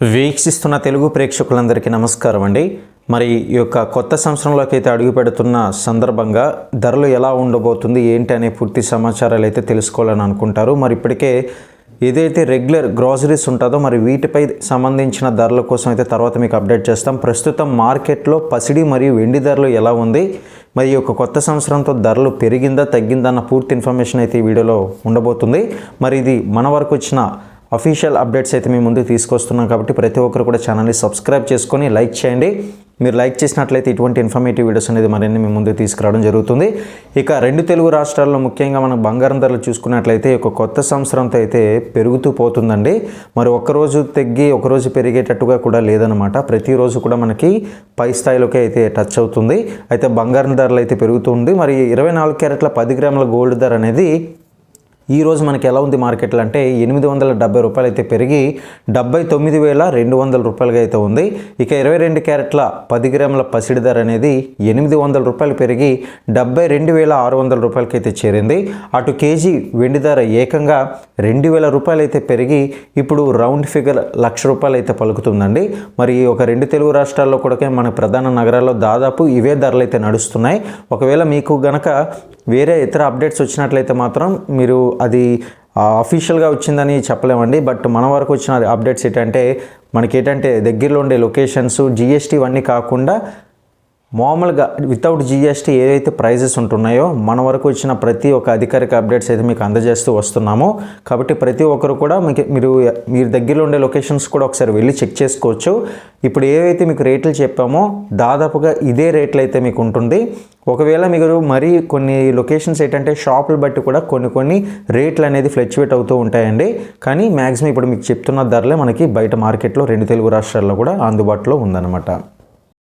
వీక్షిస్తున్న తెలుగు ప్రేక్షకులందరికీ నమస్కారం అండి. మరి ఈ యొక్క కొత్త సంవత్సరంలోకి అయితే అడుగు పెడుతున్న సందర్భంగా ధరలు ఎలా ఉండబోతుంది ఏంటి అనే పూర్తి సమాచారాలు అయితే తెలుసుకోవాలని అనుకుంటారు. మరి ఇప్పటికే ఏదైతే రెగ్యులర్ గ్రాసరీస్ ఉంటుందో మరి వీటిపై సంబంధించిన ధరల కోసం అయితే తర్వాత మీకు అప్డేట్ చేస్తాం. ప్రస్తుతం మార్కెట్లో పసిడి మరియు వెండి ధరలు ఎలా ఉంది మరి ఈ యొక్క కొత్త సంవత్సరంతో ధరలు పెరిగిందా తగ్గిందా అన్న పూర్తి ఇన్ఫర్మేషన్ అయితే ఈ వీడియోలో ఉండబోతుంది. మరి ఇది మన వరకు వచ్చిన అఫీషియల్ అప్డేట్స్ అయితే మేము ముందుకు తీసుకొస్తున్నాం కాబట్టి ప్రతి ఒక్కరు కూడా ఛానల్ని సబ్స్క్రైబ్ చేసుకొని లైక్ చేయండి. మీరు లైక్ చేసినట్లయితే ఇటువంటి ఇన్ఫర్మేటివ్ వీడియోస్ అనేది మరిన్ని మేము ముందుకు తీసుకురావడం జరుగుతుంది. ఇక రెండు తెలుగు రాష్ట్రాల్లో ముఖ్యంగా మనం బంగారం ధరలు చూసుకున్నట్లయితే ఒక కొత్త సంవత్సరంతో అయితే పెరుగుతూ పోతుందండి. మరి ఒక్కరోజు తగ్గి ఒకరోజు పెరిగేటట్టుగా కూడా లేదనమాట ప్రతిరోజు కూడా మనకి పై స్థాయిలోకి అయితే టచ్ అవుతుంది. అయితే బంగారం ధరలు అయితే పెరుగుతుంది మరి ఇరవై నాలుగు క్యారెట్ల పది గ్రాముల గోల్డ్ ధర అనేది ఈ రోజు మనకి ఎలా ఉంది మార్కెట్లో అంటే ఎనిమిది వందల డెబ్బై రూపాయలు అయితే పెరిగి డెబ్బై తొమ్మిది వేల రెండు వందల రూపాయలుగా అయితే ఉంది. ఇక ఇరవై రెండు క్యారెట్ల పది గ్రాముల పసిడి ధర అనేది ఎనిమిది వందల రూపాయలు పెరిగి డెబ్బై రెండు వేల ఆరు వందల రూపాయలకి అయితే చేరింది. అటు కేజీ వెండి ధర ఏకంగా రెండు వేల రూపాయలు అయితే పెరిగి ఇప్పుడు రౌండ్ ఫిగర్ లక్ష రూపాయలు అయితే పలుకుతుందండి. మరి ఒక రెండు తెలుగు రాష్ట్రాల్లో కూడా మన ప్రధాన నగరాల్లో దాదాపు ఇవే ధరలు అయితే నడుస్తున్నాయి. ఒకవేళ మీకు గనక వేరే ఇతర అప్డేట్స్ వచ్చినట్లయితే మాత్రం మీరు అది అఫీషియల్గా వచ్చిందని చెప్పలేమండి. బట్ మన వరకు వచ్చిన అప్డేట్స్ ఏంటంటే మనకి ఏంటంటే దగ్గరలో ఉండే లొకేషన్స్ జిఎస్టీ ఇవన్నీ కాకుండా మామూలుగా వితౌట్ జిఎస్టీ ఏదైతే ప్రైజెస్ ఉంటున్నాయో మన వరకు వచ్చిన ప్రతి ఒక్క అధికారిక అప్డేట్స్ అయితే మీకు అందజేస్తూ వస్తున్నాము. కాబట్టి ప్రతి ఒక్కరు కూడా మీకు మీరు మీరు దగ్గరలో ఉండే లొకేషన్స్ కూడా ఒకసారి వెళ్ళి చెక్ చేసుకోవచ్చు. ఇప్పుడు ఏవైతే మీకు రేట్లు చెప్పామో దాదాపుగా ఇదే రేట్లు అయితే మీకు ఉంటుంది. ఒకవేళ మీరు మరీ కొన్ని లొకేషన్స్ ఏంటంటే షాపులు బట్టి కూడా కొన్ని కొన్ని రేట్లు అనేది ఫ్లక్చువేట్ అవుతూ ఉంటాయండి. కానీ మ్యాక్సిమం ఇప్పుడు మీకు చెప్తున్న ధరలే మనకి బయట మార్కెట్లో రెండు తెలుగు రాష్ట్రాల్లో కూడా అందుబాటులో ఉందన్నమాట.